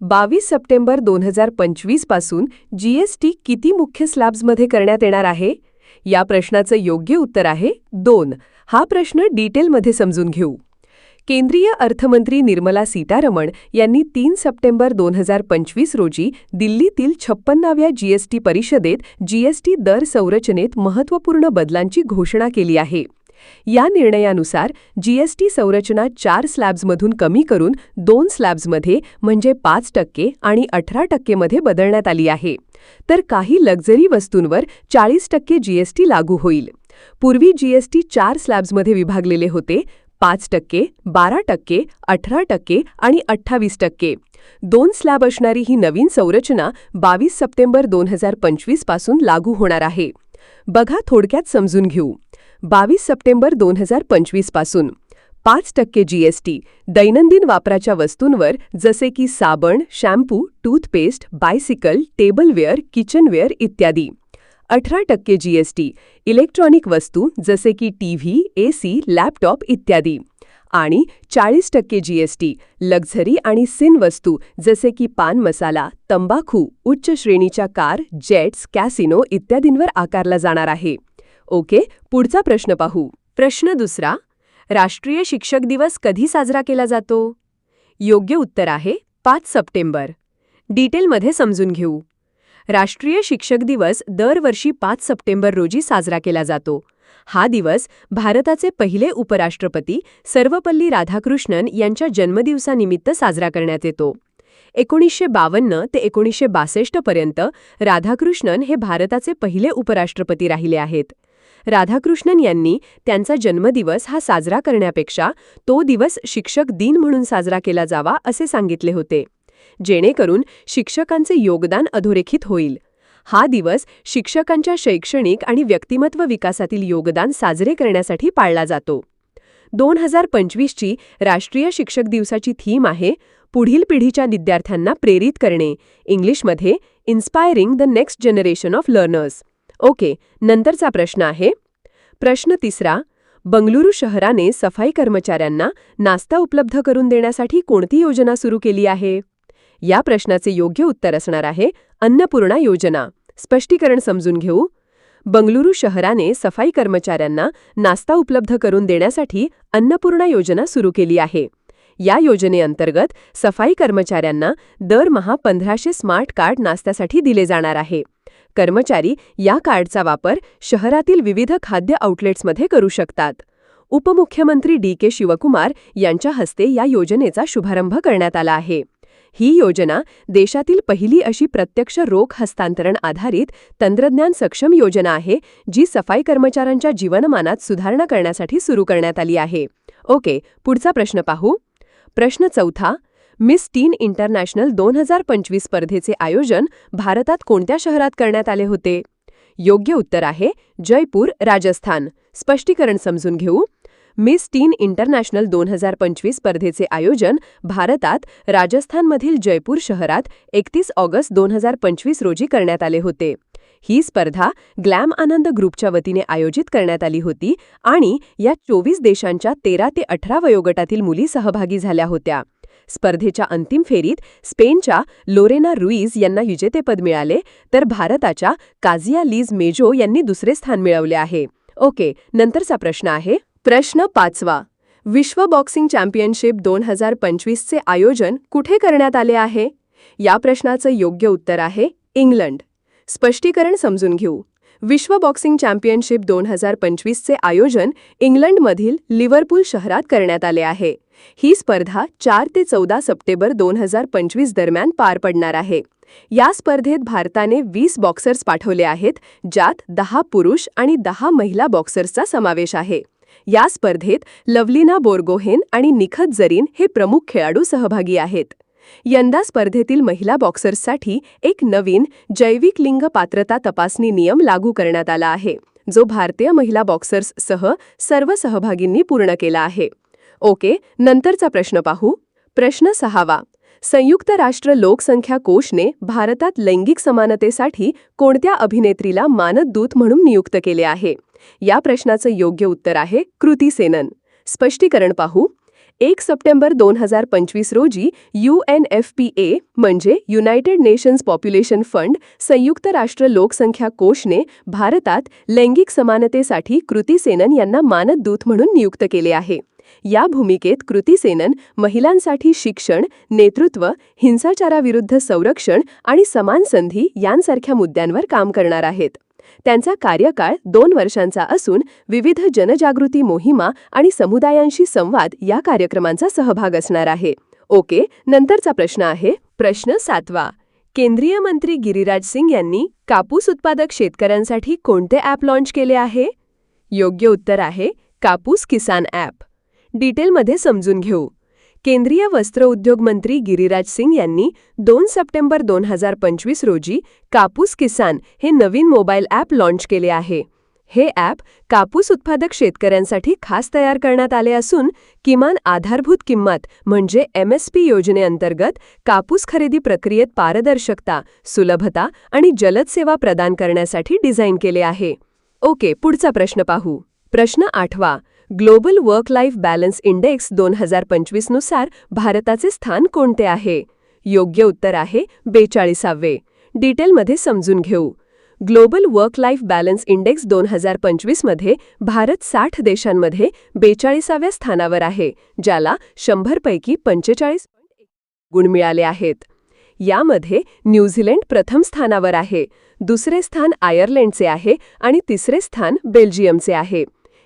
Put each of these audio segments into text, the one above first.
बावीस सप्टेंबर दोन हजार पंचवीसपासून जीएसटी किती मुख्य स्लॅब्समध्ये करण्यात येणार आहे? या प्रश्नाचं योग्य उत्तर आहे दोन. हा प्रश्न डिटेलमध्ये समजून घेऊ. केंद्रीय अर्थमंत्री निर्मला सीतारमण यांनी तीन सप्टेंबर दोन हजार पंचवीस रोजी दिल्लीतील छप्पन्नाव्या जीएसटी परिषदेत जीएसटी दर संरचनेत महत्त्वपूर्ण बदलांची घोषणा केली आहे. या निर्णयानुसार जीएसटी संरचना चार स्लॅब्समधून कमी करून दोन स्लॅब्समध्ये म्हणजे पाच टक्के आणि अठरा टक्केमध्ये बदलण्यात आली आहे. तर काही लक्झरी वस्तूंवर चाळीस टक्के जीएसटी लागू होईल. पूर्वी जीएसटी चार स्लॅब्समध्ये विभागलेले होते पाच टक्के बारा टक्के अठरा टक्के आणि अठ्ठावीस टक्के. दोन स्लॅब असणारी ही नवीन संरचना बावीस सप्टेंबर दोन हजार पंचवीसपासून लागू होणार आहे. बघा थोडक्यात समजून घेऊ. बावीस सप्टेंबर दोन हजार पंचवीसपासून. पाच टक्के जीएसटी दैनंदिन वापराच्या वस्तूंवर जसे की साबण shampoo toothpaste bicycle tableware kitchenware इत्यादी. अठरा टक्के जीएसटी इलेक्ट्रॉनिक वस्तू जसे की टीव्ही एसी लॅपटॉप इत्यादी. आणि चाळीस टक्के जीएसटी लक्झरी आणि सिन वस्तू जसे की पान मसाला तंबाखू उच्च श्रेणीच्या कार जेट्स कॅसिनो इत्यादींवर आकारला जाणार आहे. ओके पुढचा प्रश्न पाहू. प्रश्न दुसरा राष्ट्रीय शिक्षक दिवस कधी साजरा केला जातो? योग्य उत्तर आहे पाच सप्टेंबर. डिटेलमध्ये समजून घेऊ. राष्ट्रीय शिक्षक दिवस दरवर्षी पाच सप्टेंबर रोजी साजरा केला जातो. हा दिवस भारताचे पहिले उपराष्ट्रपती सर्वपल्ली राधाकृष्णन यांच्या जन्मदिवसानिमित्त साजरा करण्यात येतो. एकोणीसशे बावन्न ते एकोणीसशे बासष्ट पर्यंत राधाकृष्णन हे भारताचे पहिले उपराष्ट्रपती राहिले आहेत. राधाकृष्णन यांनी त्यांचा जन्मदिवस हा साजरा करण्यापेक्षा तो दिवस शिक्षक दिन म्हणून साजरा केला जावा असे सांगितले होते. जेणेकरून शिक्षकांचे योगदान अधोरेखित होईल. हा दिवस शिक्षकांच्या शैक्षणिक आणि व्यक्तिमत्व विकासातील योगदान साजरे करण्यासाठी पाळला जातो. दोन हजार पंचवीसची राष्ट्रीय शिक्षक दिवसाची थीम आहे पुढील पिढीच्या विद्यार्थ्यांना प्रेरित करणे इंग्लिशमध्ये inspiring the next generation of learners okay नंतरचा प्रश्न आहे. प्रश्न तिसरा बंगळुरू शहराने सफाई कर्मचाऱ्यांना नाश्ता उपलब्ध करून देण्यासाठी कोणती योजना सुरू केली आहे? या प्रश्नाचे योग्य उत्तर असणार आहे अन्नपूर्णा योजना. स्पष्टीकरण समजून घेऊ. बंगळुरू शहराने सफाई कर्मचाऱ्यांना नाश्ता उपलब्ध करून देण्यासाठी अन्नपूर्णा योजना सुरू केली आहे. या योजनेअंतर्गत सफाई कर्मचाऱ्यांना दरमहा पंधराशे स्मार्ट कार्ड नाश्त्यासाठी दिले जाणार आहे. कर्मचारी या कार्डचा वापर शहरातील विविध खाद्य आउटलेट्समध्ये करू शकतात. उपमुख्यमंत्री डी के शिवकुमार यांच्या हस्ते या योजनेचा शुभारंभ करण्यात आला आहे. ही योजना देशातील पहिली अशी प्रत्यक्ष रोख हस्तांतरण आधारित तंत्रज्ञान सक्षम योजना आहे जी सफाई कर्मचाऱ्यांच्या जीवनमानात सुधारणा करण्यासाठी सुरू करण्यात आली आहे. ओके पुढचा प्रश्न पाहू. प्रश्न चौथा मिस टीन इंटरनॅशनल दोन हजार पंचवीस स्पर्धेचे आयोजन भारतात कोणत्या शहरात करण्यात आले होते? योग्य उत्तर आहे जयपूर राजस्थान. स्पष्टीकरण समजून घेऊ. मिस टीन इंटरनॅशनल दोन हजार पंचवीस स्पर्धेचे आयोजन भारतात राजस्थानमधील जयपूर शहरात एकतीस ऑगस्ट दोन हजार पंचवीस रोजी करण्यात आले होते. ही स्पर्धा ग्लॅम आनंद ग्रुपच्या वतीने आयोजित करण्यात आली होती आणि या चोवीस देशांच्या तेरा ते अठरा वयोगटातील मुली सहभागी झाल्या होत्या. स्पर्धेच्या अंतिम फेरीत स्पेनच्या लोरेना रुईज यांना विजेतेपद मिळाले तर भारताच्या काझिया लीज मेजो यांनी दुसरे स्थान मिळवले आहे. ओके नंतरचा प्रश्न आहे. प्रश्न पाचवा. विश्व बॉक्सिंग चॅम्पियनशिप दोन हजार पंचवीसचे आयोजन कुठे करण्यात आले आहे? या प्रश्नाचं योग्य उत्तर आहे इंग्लंड. स्पष्टीकरण समजून घेऊ. विश्व बॉक्सिंग चॅम्पियनशिप दोन हजार पंचवीसचे आयोजन इंग्लंडमधील लिव्हरपूल शहरात करण्यात आले आहे. ही स्पर्धा चार ते चौदा सप्टेंबर दोन हजार पंचवीस दरम्यान पार पडणार आहे. या स्पर्धेत भारताने वीस बॉक्सर्स पाठवले आहेत ज्यात दहा पुरुष आणि दहा महिला बॉक्सर्सचा समावेश आहे. या स्पर्धेत लवलीना बोर्गोहेन आणि निखत जरीन हे प्रमुख खेळाडू सहभागी आहेत. यंदा स्पर्धेतील महिला बॉक्सर्ससाठी एक नवीन जैविक लिंग पात्रता तपासणी नियम लागू करण्यात आला आहे जो भारतीय महिला बॉक्सर्ससह सर्व सहभागींनी पूर्ण केला आहे. ओके नंतरचा प्रश्न पाहू. प्रश्न सहावा. संयुक्त राष्ट्र लोकसंख्या कोषने भारतात लैंगिक समानतेसाठी कोणत्या अभिनेत्रीला मानदूत म्हणून नियुक्त केले आहे? या प्रश्नाचं योग्य उत्तर आहे कृती सेनन. स्पष्टीकरण पाहू. एक सप्टेंबर दोन हजार पंचवीस रोजी U N F P A म्हणजे युनायटेड नेशन्स पॉप्युलेशन फंड संयुक्त राष्ट्र लोकसंख्या कोषने भारतात लैंगिक समानतेसाठी कृती सेनन यांना मानद दूत म्हणून नियुक्त केले आहे. या भूमिकेत कृती सेनन महिलांसाठी शिक्षण नेतृत्व हिंसाचाराविरुद्ध संरक्षण आणि समान संधी यांसारख्या मुद्द्यांवर काम करणार आहेत. त्यांचा कार्यकाळ दोन वर्षांचा असून विविध जनजागृती मोहिमा आणि समुदायांशी संवाद या कार्यक्रमांचा सहभाग असणार आहे. ओके नंतरचा प्रश्न आहे. प्रश्न सातवा. केंद्रीय मंत्री गिरिराज सिंग यांनी कापूस उत्पादक शेतकऱ्यांसाठी कोणते ॲप लाँच केले आहे? योग्य उत्तर आहे कापूस किसान ॲप. डिटेलमध्ये समजून घेऊ. केंद्रीय वस्त्र उद्योग मंत्री गिरिराज सिंग यांनी दोन सप्टेंबर दोन हजार पंचवीस रोजी कापूस किसान हे नवीन मोबाईल ॲप लाँच केले आहे. हे ॲप कापूस उत्पादक शेतकऱ्यांसाठी खास तयार करण्यात आले असून किमान आधारभूत किंमत म्हणजे एम एस पी योजनेअंतर्गत कापूस खरेदी प्रक्रियेत पारदर्शकता सुलभता आणि जलद सेवा प्रदान करण्यासाठी डिझाईन केले आहे. ओके पुढचा प्रश्न पाहू. प्रश्न आठवा. Global work life balance index दोन हजार पंचवीसनुसार भारताचे स्थान कोणते आहे? योग्य उत्तर आहे बेचाळीसावे. डिटेलमध्ये समजून घेऊ. Global work life balance index दोन हजार पंचवीसमध्ये भारत साठ देशांमध्ये बेचाळीसाव्या स्थानावर आहे ज्याला शंभरपैकी पंचेचाळीस गुण मिळाले आहेत. यामध्ये न्यूझीलंड प्रथम स्थानावर आहे दुसरे स्थान आयर्लंडचे आहे आणि तिसरे स्थान बेल्जियमचे आहे.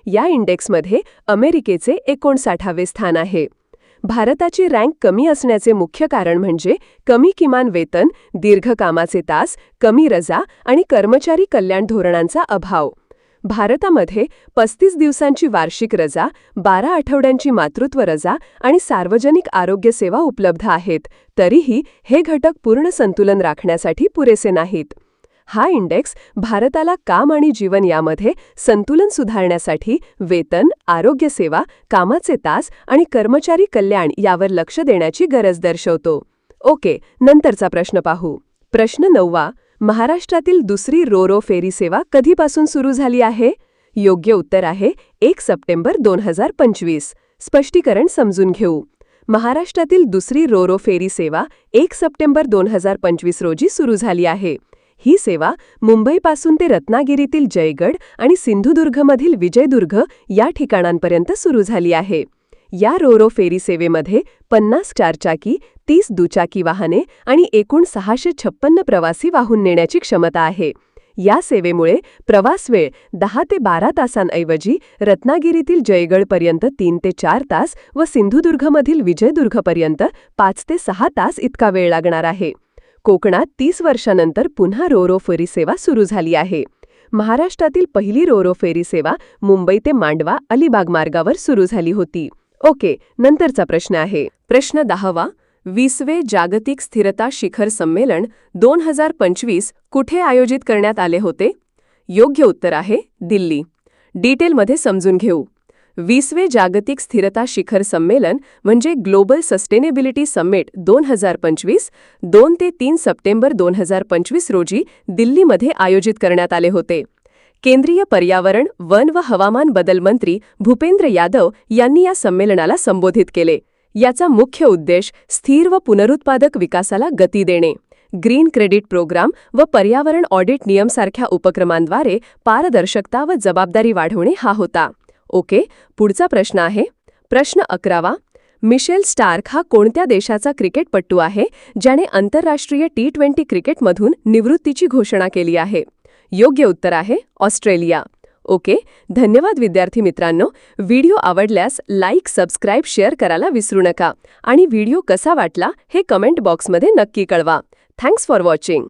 या इंडेक्समध्ये अमेरिकेचे एकोणसाठावे स्थान आहे. भारताची रँक कमी असण्याचे मुख्य कारण म्हणजे कमी किमान वेतन दीर्घ कामाचे तास कमी रजा आणि कर्मचारी कल्याण धोरणांचा अभाव. भारतामध्ये पस्तीस दिवसांची वार्षिक रजा बारा आठवड्यांची मातृत्व रजा आणि सार्वजनिक आरोग्य सेवा उपलब्ध आहेत तरीही हे घटक पूर्ण संतुलन राखण्यासाठी पुरेसे नाहीत. हा इंडेक्स भारताला काम आणि जीवन यामध्ये संतुलन सुधारण्यासाठी वेतन आरोग्यसेवा कामाचे तास आणि कर्मचारी कल्याण यावर लक्ष देण्याची गरज दर्शवतो. ओके नंतरचा प्रश्न पाहू. प्रश्न नववा महाराष्ट्रातील दुसरी रोरो फेरी सेवा कधीपासून सुरू झाली आहे? योग्य उत्तर आहे एक सप्टेंबर दोन हजार पंचवीस. स्पष्टीकरण समजून घेऊ. महाराष्ट्रातील दुसरी रोरो फेरी सेवा एक सप्टेंबर दोन हजार पंचवीस रोजी सुरू झाली आहे. ही सेवा मुंबईपासून ते रत्नागिरीतील जयगड आणि सिंधुदुर्गमधील विजयदुर्ग या ठिकाणांपर्यंत सुरू झाली आहे. या रोरो फेरी सेवेमध्ये पन्नास चारचाकी तीस दुचाकी वाहने आणि एकूण सहाशे छप्पन्न प्रवासी वाहून नेण्याची क्षमता आहे. या सेवेमुळे प्रवास वेळ दहा ते बारा तासांऐवजी रत्नागिरीतील जयगडपर्यंत तीन ते चार तास व सिंधुदुर्गमधील विजयदुर्गपर्यंत पाच ते सहा तास इतका वेळ लागणार आहे. कोकणात तीस वर्षानंतर पुन्हा रोरो फेरी सेवा सुरू झाली आहे. महाराष्ट्रातील पहिली रोरो फेरी सेवा मुंबई ते मांडवा अलिबाग मार्गावर सुरू झाली होती. ओके नंतरचा प्रश्न आहे. प्रश्न दहावा वीसवे जागतिक स्थिरता शिखर संमेलन दोन हजार पंचवीस कुठे आयोजित करण्यात आले होते? योग्य उत्तर आहे दिल्ली. डिटेलमध्ये समजून घेऊ. वीसवे जागतिक स्थिरता शिखर संमेलन म्हणजे ग्लोबल सस्टेनेबिलिटी समिट दोन हजार पंचवीस दोन ते तीन सप्टेंबर दोन हजार पंचवीस रोजी दिल्लीमध्ये आयोजित करण्यात आले होते. केंद्रीय पर्यावरण वन व हवामान बदल मंत्री भूपेंद्र यादव यांनी या संमेलनाला संबोधित केले. याचा मुख्य उद्देश स्थिर व पुनरुत्पादक विकासाला गती देणे. ग्रीन क्रेडिट प्रोग्राम व पर्यावरण ऑडिट नियमसारख्या उपक्रमांद्वारे पारदर्शकता व जबाबदारी वाढवणे हा होता. ओके पुढचा प्रश्न आहे. प्रश्न अकरावा. मिशेल स्टार्क हा कोणत्या देशाचा क्रिकेटपटू आहे ज्याने आंतरराष्ट्रीय टी ट्वेंटी क्रिकेटमधून निवृत्तीची घोषणा केली आहे? योग्य उत्तर आहे ऑस्ट्रेलिया. ओके धन्यवाद विद्यार्थी मित्रांनो. व्हिडिओ आवडल्यास लाईक सबस्क्राईब शेअर करायला विसरू नका. आणि व्हिडिओ कसा वाटला हे कमेंट बॉक्समध्ये नक्की कळवा. Thanks for watching.